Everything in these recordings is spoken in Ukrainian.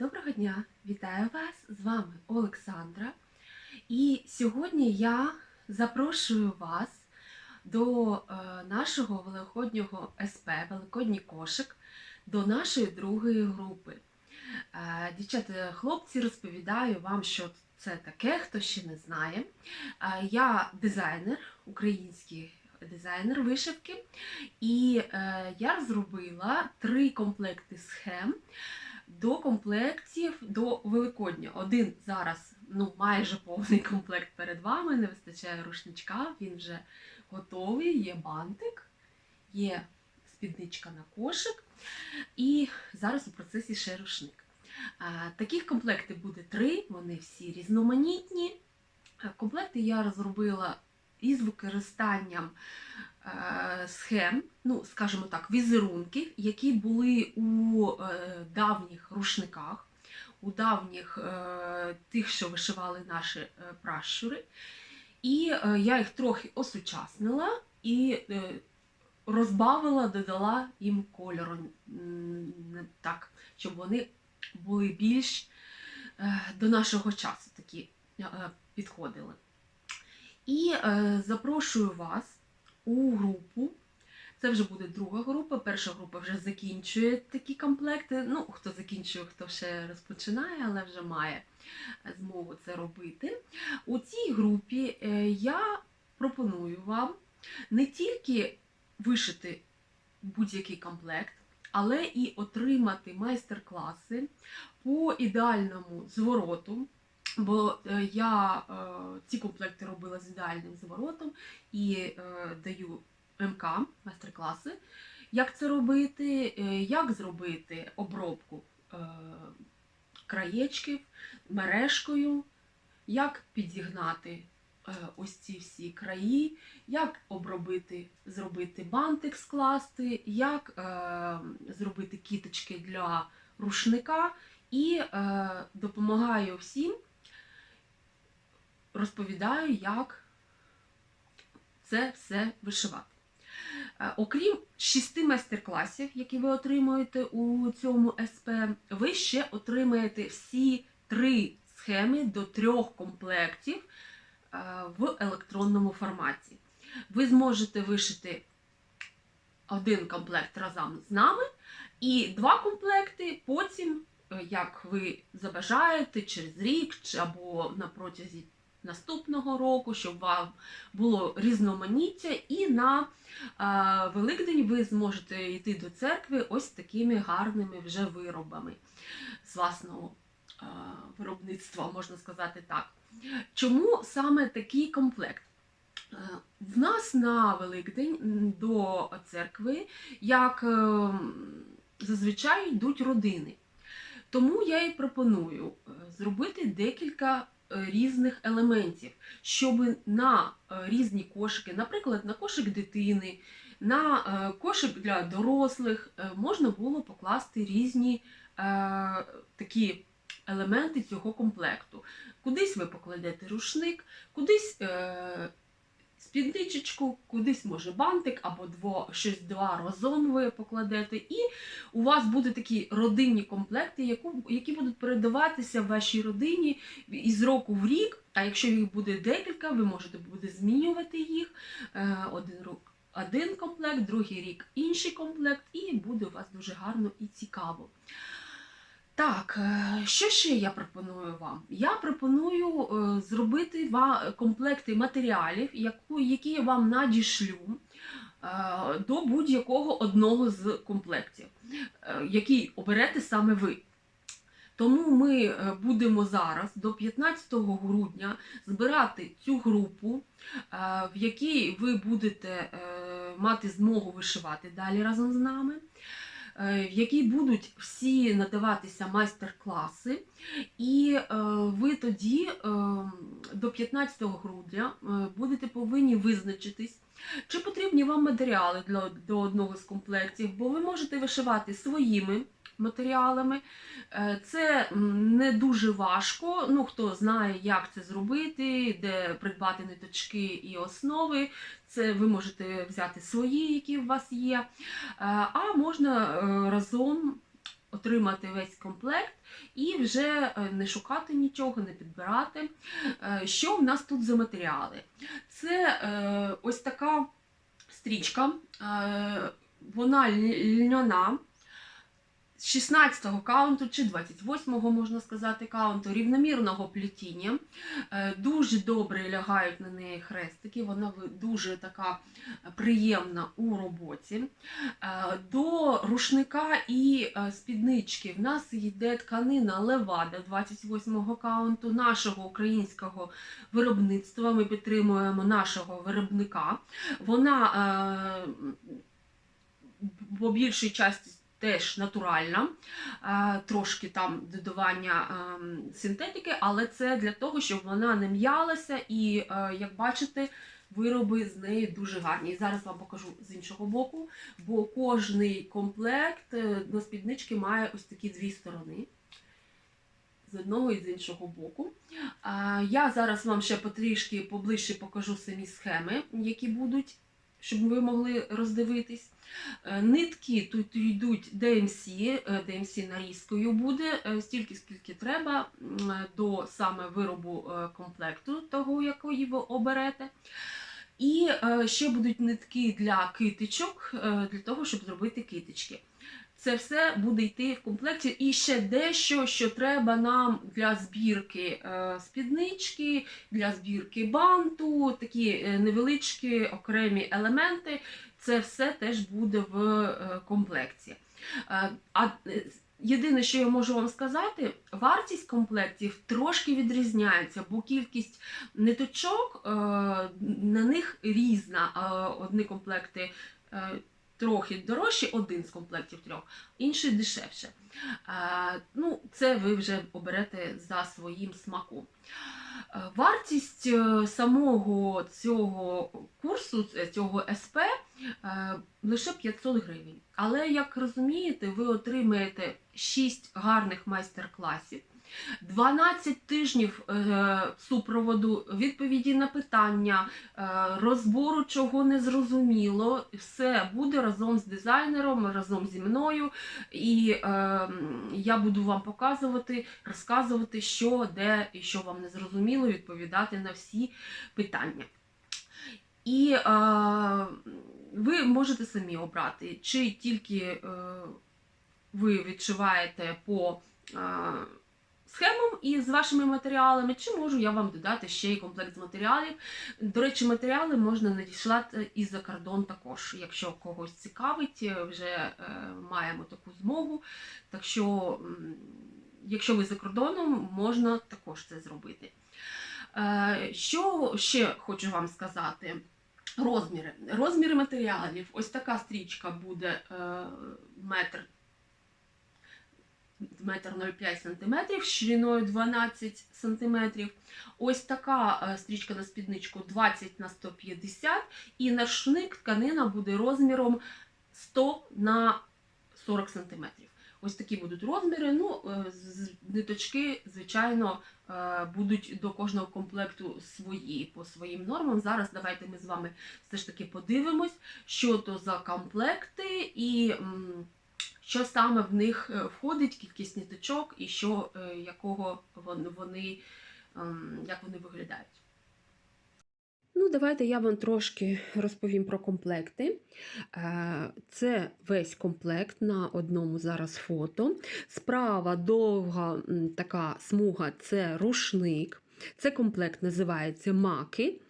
Доброго дня! Вітаю вас! З вами Олександра. І сьогодні я запрошую вас до е, нашого великоднього СП, Великодній кошик, до нашої другої групи. Е, Дівчата, хлопці, розповідаю вам, що це таке, хто ще не знає. Е, Я дизайнер, український дизайнер вишивки, і я розробила три комплекти схем до комплектів до Великодня. Один зараз ну, майже повний комплект перед вами, не вистачає рушничка, він вже готовий, є бантик, є спідничка на кошик, і зараз у процесі ще рушник. Таких комплектів буде три, вони всі різноманітні. Комплекти я розробила із використанням схем, ну, скажімо так, візерунків, які були у е, давніх рушниках, у давніх е, тих, що вишивали наші е, пращури. І е, я їх трохи осучаснила і е, розбавила, додала їм кольору, так, щоб вони були більш е, до нашого часу такі е, підходили. І е, запрошую вас у групу. Це вже буде друга група. Перша група вже закінчує такі комплекти. Ну, хто закінчує, хто ще розпочинає, але вже має змогу це робити. У цій групі е, я пропоную вам не тільки вишити будь-який комплект, але і отримати майстер-класи по ідеальному звороту. Бо е, я е, ці комплекти робила з ідеальним зворотом і е, даю МК майстер-класи, як це робити, як зробити обробку краєчків мережкою, як підігнати ось ці всі краї, як обробити, зробити бантик скласти, як зробити кіточки для рушника? І допомагаю всім розповідаю, як це все вишивати. Е, Окрім шести майстер-класів, які ви отримуєте у цьому СП, ви ще отримаєте всі три схеми до трьох комплектів е, в електронному форматі. Ви зможете вишити один комплект разом з нами, і два комплекти потім, е, як ви забажаєте, через рік або на протязі наступного року, щоб вам було різноманіття, і на а, Великдень ви зможете йти до церкви ось такими гарними вже виробами з власного а, виробництва, можна сказати так. Чому саме такий комплект? Е, В нас на Великдень до церкви, як е, зазвичай йдуть родини. Тому я і пропоную е, зробити декілька е, різних елементів, щоб на е, різні кошики, наприклад, на кошик дитини, на е, кошик для дорослих, е, можна було покласти різні е, такі елементи цього комплекту. Кудись ви покладете рушник, кудись е, спідничечку, кудись може бантик або дво, щось два розон ви покладете. І у вас будуть такі родинні комплекти, які будуть передаватися вашій родині із року в рік. А якщо їх буде декілька, ви можете буде змінювати їх е, один рік. Один комплект, другий рік інший комплект, і буде у вас дуже гарно і цікаво. Так, е, що ще я пропоную вам? Я пропоную е, зробити комплекти матеріалів, які я вам надішлю е, до будь-якого одного з комплектів, який оберете саме ви. Тому ми будемо зараз до 15 грудня збирати цю групу, в якій ви будете мати змогу вишивати далі разом з нами в якій будуть всі надаватися майстер-класи, і е, ви тоді е, до 15 грудня е, будете повинні визначитись, чи потрібні вам матеріали до одного з комплектів, бо ви можете вишивати своїми матеріалами. Е, Це не дуже важко. Ну, хто знає, як це зробити, де придбати ниточки і основи. Це ви можете взяти свої, які у вас є. Е, А можна е, разом отримати весь комплект і вже не шукати нічого, не підбирати. Що в нас тут за матеріали? Це ось така стрічка, вона льняна. З 16-го каунту чи 28-го, можна сказати, каунту рівномірного плетіння. Е, Дуже добре лягають на неї хрестики, вона дуже така приємна у роботі. Е, До рушника і е, спіднички в нас йде тканина Левада 28-го каунту нашого українського виробництва. Ми підтримуємо нашого виробника. Вона по більшій часті теж натуральна, е, трошки там додавання ем, синтетики, але це для того, щоб вона не м'ялася і, е, як бачите, вироби з неї дуже гарні. І зараз вам покажу з іншого боку, бо кожний комплект е, на спіднички має ось такі дві сторони. З одного і з іншого боку. Я зараз вам ще потрішки поближче покажу самі схеми, які будуть, щоб ви могли роздивитись. Е, Нитки тут йдуть DMC, е, DMC нарізкою буде е, стільки, скільки треба до саме виробу е, комплекту, того, якої ви оберете. І е, ще будуть нитки для китичок, е, для того, щоб зробити китички. Це все буде йти в комплекті. І ще дещо, що треба нам для збірки е, спіднички, для збірки банту, такі е, невеличкі окремі елементи. Це все теж буде в е, комплекті. А єдине, що я можу вам сказати, вартість комплектів трошки відрізняється, бо кількість ниточок на них різна. Одні комплекти трохи дорожчі, один з комплектів трьох, інший дешевше. Ну, це ви вже оберете за своїм смаком. Вартість е, самого цього курсу, е, цього СП, е, лише 500 гривень. Але, як розумієте, ви отримаєте 6 гарних майстер-класів, 12 тижнів е, супроводу, відповіді на питання, е, розбору чого не зрозуміло. Все буде разом з дизайнером, разом зі мною. І е, я буду вам показувати, розказувати, що, де і що вам не зрозуміло, відповідати на всі питання. І е, ви можете самі обрати, чи тільки е, ви відшиваєте по е, схемам і з вашими матеріалами, чи можу я вам додати ще й комплект матеріалів. До речі, матеріали можна надіслати і за кордон також. Якщо когось цікавить, е, вже е, маємо таку змогу. Так що, якщо ви за кордоном, можна також це зробити. Е, Що ще хочу вам сказати? Розміри. Розміри матеріалів. Ось така стрічка буде метр метр 0,5 см, шириною 12 см. Ось така е, стрічка на спідничку 20 на 150 і наршник тканина буде розміром 100 на 40 см. Ось такі будуть розміри. Ну, е, ниточки, звичайно, е, будуть до кожного комплекту свої по своїм нормам. Зараз давайте ми з вами все ж таки подивимось, що то за комплекти і що саме в них е, входить, кількість ниточок і що, е, якого вони, ем, як вони виглядають. Ну, давайте я вам трошки розповім про комплекти. Е, Це весь комплект на одному зараз фото. Справа довга така смуга це рушник. Це комплект називається маки.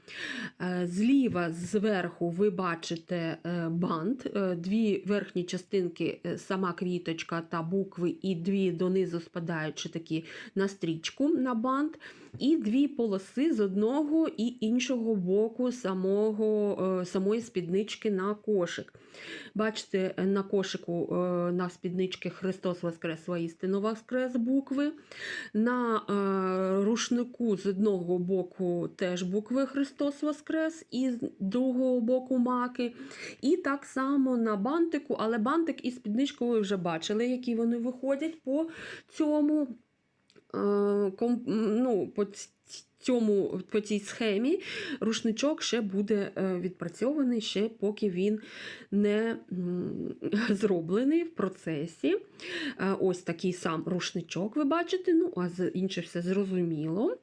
Е, Зліва зверху ви бачите е, бант, е, дві верхні частинки, сама квіточка та букви, і дві донизу спадаючи такі на стрічку на бант, і дві полоси з одного і іншого боку самого, самої спіднички на кошик. Бачите, на кошику на спіднички Христос Воскрес, воістину Воскрес букви. На рушнику з одного боку теж букви Христос Воскрес, і з другого боку маки. І так само на бантику, але бантик із підничкою ви вже бачили, які вони виходять по цьому. е, ну, по цьому, по цій схемі рушничок ще буде е, відпрацьований, ще поки він не зроблений в процесі. Е, Ось такий сам рушничок, ви бачите, ну, а інше все зрозуміло.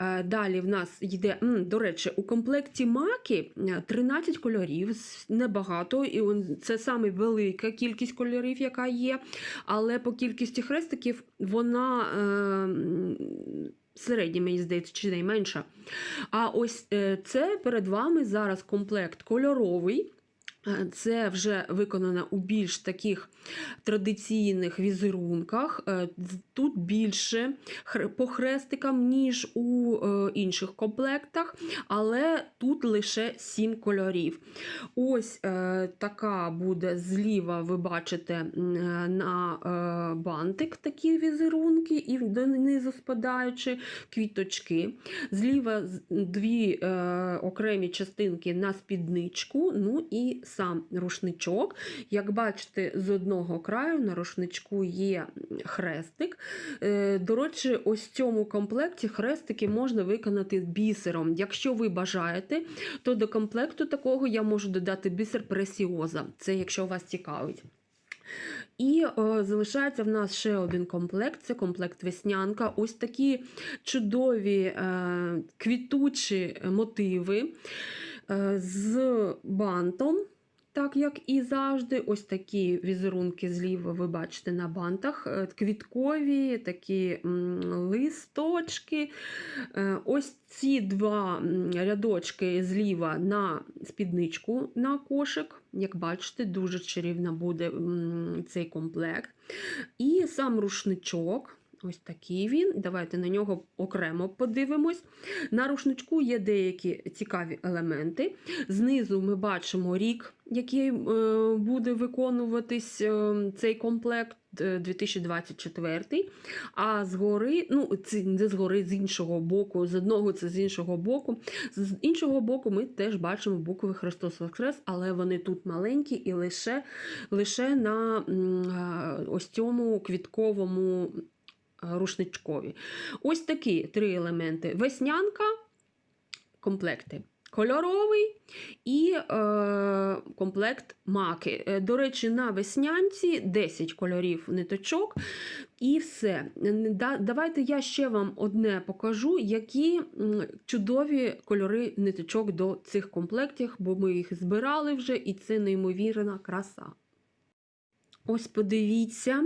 Е, Далі в нас йде, до речі, у комплекті маки е, 13 кольорів, небагато, і це саме велика кількість кольорів, яка є. Але по кількості хрестиків вона м, середня, мені здається, чи найменша. А ось е, це перед вами зараз комплект кольоровий. Це вже виконано у більш таких традиційних візерунках. Е, Тут більше по хрестикам, ніж у е, інших комплектах, але тут лише 7 кольорів. Ось е, така буде зліва, ви бачите, на бантик такі візерунки, і донизу спадаючи квіточки. Зліва дві окремі частинки на спідничку, ну і сам рушничок. Як бачите, з одного краю на рушничку є хрестик. Е, До речі, ось в цьому комплекті хрестики можна виконати бісером. Якщо ви бажаєте, то до комплекту такого я можу додати бісер пресіоза. Це якщо вас цікавить. І е, залишається в нас ще один комплект це комплект веснянка. Ось такі чудові е, квітучі мотиви е, з бантом. Так як і завжди, ось такі візерунки зліва ви бачите на бантах, е, квіткові, такі листочки. Е, Ось ці два рядочки зліва на спідничку на кошик. Як бачите, дуже чарівно буде цей комплект. І сам рушничок. Ось такий він. Давайте на нього окремо подивимось. На рушничку є деякі цікаві елементи. Знизу ми бачимо рік, який е, буде виконуватись е, цей комплект е, 2024. А згори, ну це не згори, з іншого боку, з одного це з іншого боку. З іншого боку, ми теж бачимо букви Христос Воскрес, але вони тут маленькі і лише, лише на е, ось цьому квітковому е, рушничкові. Ось такі три елементи: веснянка, комплекти. Кольоровий і е, комплект маки. Е, До речі, на веснянці 10 кольорів ниточок. І все. Да- Давайте я ще вам одне покажу, які чудові кольори ниточок до цих комплектів, бо ми їх збирали вже, і це неймовірна краса. Ось подивіться,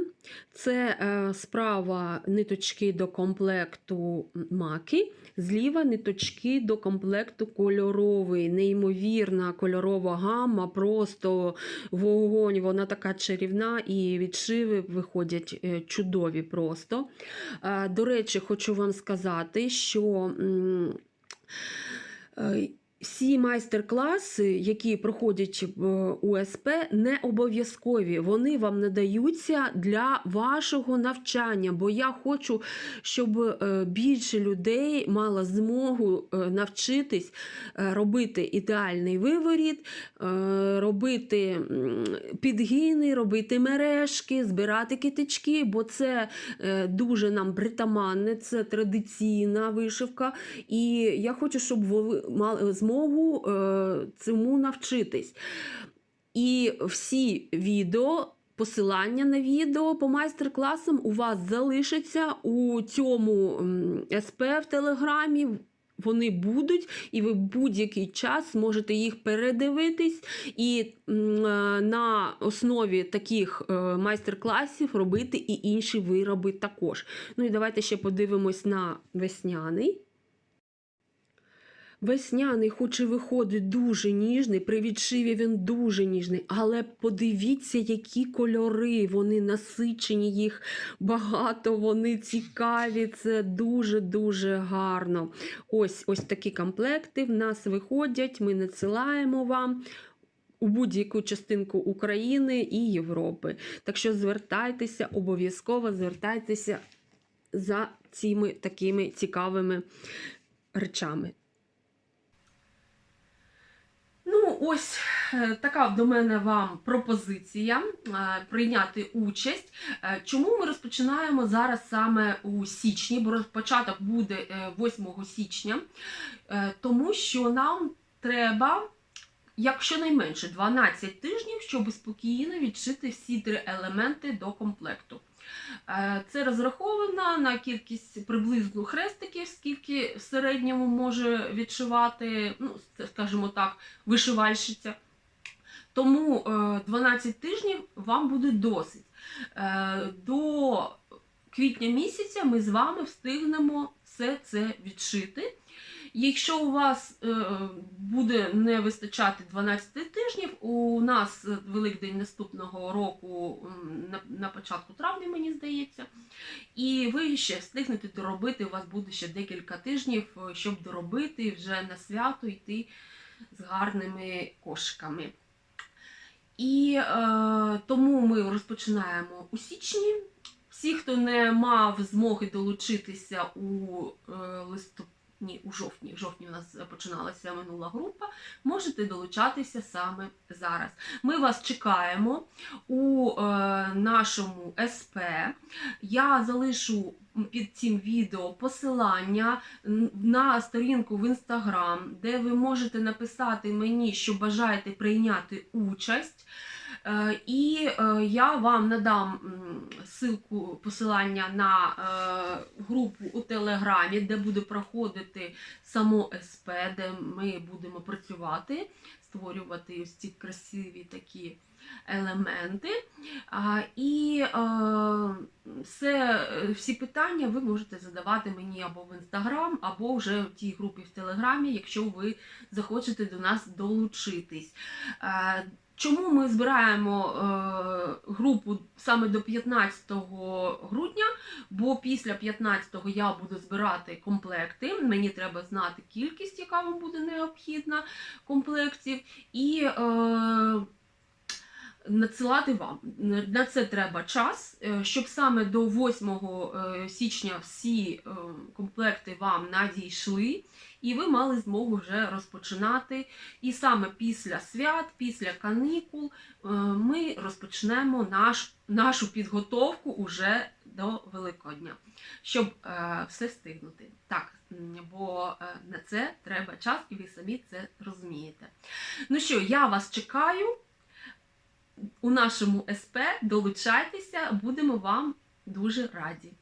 це е, справа ниточки до комплекту маки, зліва ниточки до комплекту кольоровий. Неймовірна кольорова гамма, просто вогонь, вона така чарівна, і відшиви виходять е, чудові просто. Е, До речі, хочу вам сказати, що. Е, всі майстер-класи, які проходять в УСП, не обов'язкові. Вони вам надаються для вашого навчання. Бо я хочу, щоб е, більше людей мало змогу е, навчитись е, робити ідеальний виворіт, е, робити підгини, робити мережки, збирати китички, бо це е, дуже нам притаманне, це традиційна вишивка. І я хочу, щоб ви мали змогу е, цьому навчитись. І всі відео. Посилання на відео по майстер-класам у вас залишиться у цьому СП в Телеграмі. Вони будуть, і ви будь-який час зможете їх передивитись і е, на основі таких е, майстер-класів робити і інші вироби також. Ну і давайте ще подивимось на весняний. Весняний, хоч і виходить дуже ніжний, при відшиві він дуже ніжний, але подивіться, які кольори, вони насичені, їх багато, вони цікаві, це дуже-дуже гарно. Ось ось такі комплекти в нас виходять, ми надсилаємо вам. У будь-яку частинку України і Європи. Так що звертайтеся, обов'язково звертайтеся за цими такими цікавими речами. Ну, ось е, така до мене вам пропозиція е, прийняти участь. Е, Чому ми розпочинаємо зараз саме у січні, бо початок буде е, 8 січня, тому що нам треба. Якщо найменше 12 тижнів, щоб спокійно відшити всі три елементи до комплекту. Е, Це розраховано на кількість приблизно хрестиків, скільки в середньому може відшивати, ну, скажімо так, вишивальщиця. Тому е, 12 тижнів вам буде досить. Е, До квітня місяця ми з вами встигнемо все це відшити. Якщо у вас е, буде не вистачати 12 тижнів, у нас е, Великдень наступного року на, початку травня, мені здається, і ви ще встигнете доробити, у вас буде ще декілька тижнів, е, щоб доробити вже на свято йти з гарними кошиками. І е, тому ми розпочинаємо у січні. Всі, хто не мав змоги долучитися у е, листопаді, ні, у жовтні, в жовтні у нас починалася минула група, можете долучатися саме зараз. Ми вас чекаємо у е, нашому СП. Я залишу під цим відео посилання на сторінку в інстаграм, де ви можете написати мені, що бажаєте прийняти участь. Е, І е, я вам надам ссылку посилання на е, групу у Телеграмі, де буде проходити само СП, де ми будемо працювати, створювати ось ці красиві такі елементи. І все, всі питання ви можете задавати мені або в інстаграм, або вже в тій групі в Телеграмі, якщо ви захочете до нас долучитись. Чому ми збираємо е, групу саме до 15 грудня? Бо після 15-го я буду збирати комплекти. Мені треба знати кількість, яка вам буде необхідна комплектів, і е, надсилати вам. На це треба час, е, щоб саме до 8 е, січня всі е, комплекти вам надійшли, і ви мали змогу вже розпочинати. І саме після свят, після канікул, ми розпочнемо наш, нашу підготовку уже до Великодня, щоб все встигнути. Так, бо на це треба час, і ви самі це розумієте. Ну що, я вас чекаю у нашому СП. Долучайтеся, будемо вам дуже раді.